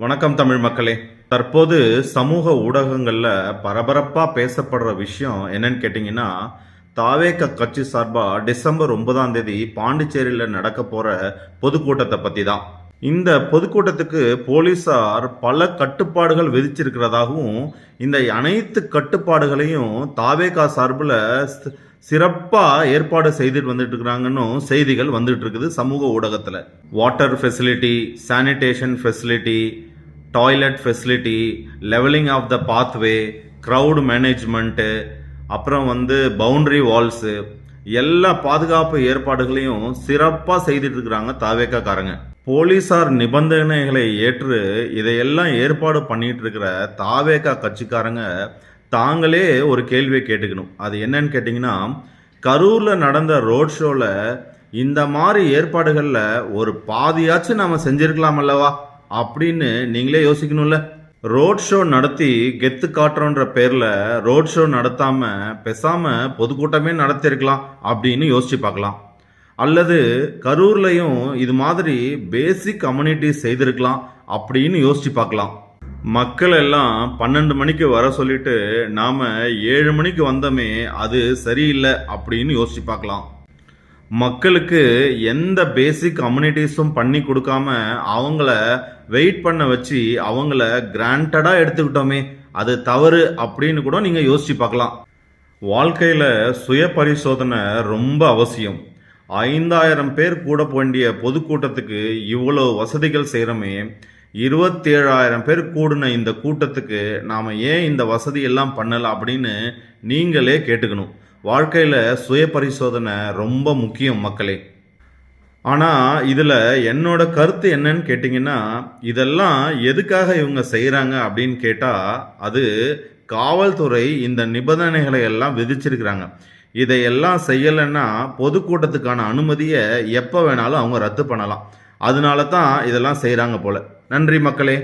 வணக்கம் தமிழ் மக்களே. தற்போது சமூக ஊடகங்களில் பரபரப்பாக பேசப்படுற விஷயம் என்னன்னு கேட்டிங்கன்னா தாவேக கட்சி சார்பாக டிசம்பர் ஒன்பதாம் தேதி பாண்டிச்சேரியில் நடக்க போகிற பொதுக்கூட்டத்தை பற்றி தான் இந்த பொதுக்கூட்டத்துக்கு போலீஸார் பல கட்டுப்பாடுகள் விதிச்சிருக்கிறதாகவும் இந்த அனைத்து கட்டுப்பாடுகளையும் தாவேகா சார்பில் சிறப்பாக ஏற்பாடு செய்துட்டு வந்துட்டு இருக்கிறாங்கன்னு செய்திகள் வந்துட்டு இருக்குது சமூக ஊடகத்தில். Water facility sanitation facility toilet facility levelling of the pathway crowd management அப்புறம் வந்து பவுண்டரி வால்ஸு எல்லா பாதுகாப்பு ஏற்பாடுகளையும் சிறப்பாக செய்துட்டு இருக்கிறாங்க தாவேக்காக்காரங்க. போலீசார் நிபந்தனைகளை ஏற்று இதையெல்லாம் ஏற்பாடு பண்ணிட்டு இருக்கிற தாவேக்கா கட்சிக்காரங்க தாங்களே ஒரு கேள்வியை கேட்டுக்கணும். அது என்னன்னு கேட்டிங்கன்னா கரூரில் நடந்த ரோட் ஷோவில் இந்த மாதிரி ஏற்பாடுகளில் ஒரு பாதியாச்சும் நாம் செஞ்சிருக்கலாம் அல்லவா அப்படின்னு நீங்களே யோசிக்கணும்ல. ரோட் ஷோ நடத்தி கெத்து காட்டுறோன்ற பேரில் ரோட் ஷோ நடத்தாமல் பெசாமல் பொதுக்கூட்டமே நடத்தியிருக்கலாம் அப்படின்னு யோசிச்சு பார்க்கலாம். அல்லது கரூர்லையும் இது மாதிரி பேசிக் கம்யூனிட்டி செய்திருக்கலாம் அப்படின்னு யோசிச்சு பார்க்கலாம். மக்கள் எல்லாம் பன்னெண்டு மணிக்கு வர சொல்லிட்டு நாம் ஏழு மணிக்கு வந்தோமே அது சரியில்லை அப்படின்னு யோசிச்சு பார்க்கலாம். மக்களுக்கு எந்த பேசிக் கம்யூனிட்டிஸும் பண்ணி கொடுக்காம அவங்கள வெயிட் பண்ண வச்சு அவங்கள கிராண்டடாக எடுத்துக்கிட்டோமே. அது தவறு அப்படின்னு கூட நீங்கள் யோசிச்சு பார்க்கலாம். வாழ்க்கையில் சுய பரிசோதனை ரொம்ப அவசியம். ஐந்தாயிரம் பேர் கூட போண்டிய பொதுக்கூட்டத்துக்கு இவ்வளோ வசதிகள் செய்கிறோமே இருபத்தேழாயிரம் பேர் கூடின இந்த கூட்டத்துக்கு நாம் ஏன் இந்த வசதி எல்லாம் பண்ணலை அப்படின்னு நீங்களே கேட்டுக்கணும். வாழ்க்கையில் சுய பரிசோதனை ரொம்ப முக்கியம் மக்களே. ஆனால் இதில் என்னோட கருத்து என்னன்னு கேட்டிங்கன்னா இதெல்லாம் எதுக்காக இவங்க செய்கிறாங்க அப்படின்னு கேட்டால் அது காவல்துறை இந்த நிபந்தனைகளை எல்லாம் விதிச்சிருக்கிறாங்க. இதையெல்லாம் செய்யலைன்னா பொதுக்கூட்டத்துக்கான அனுமதியை எப்போ வேணாலும் அவங்க ரத்து பண்ணலாம். அதனால தான் இதெல்லாம் செய்கிறாங்க போல. நன்றி மக்களே.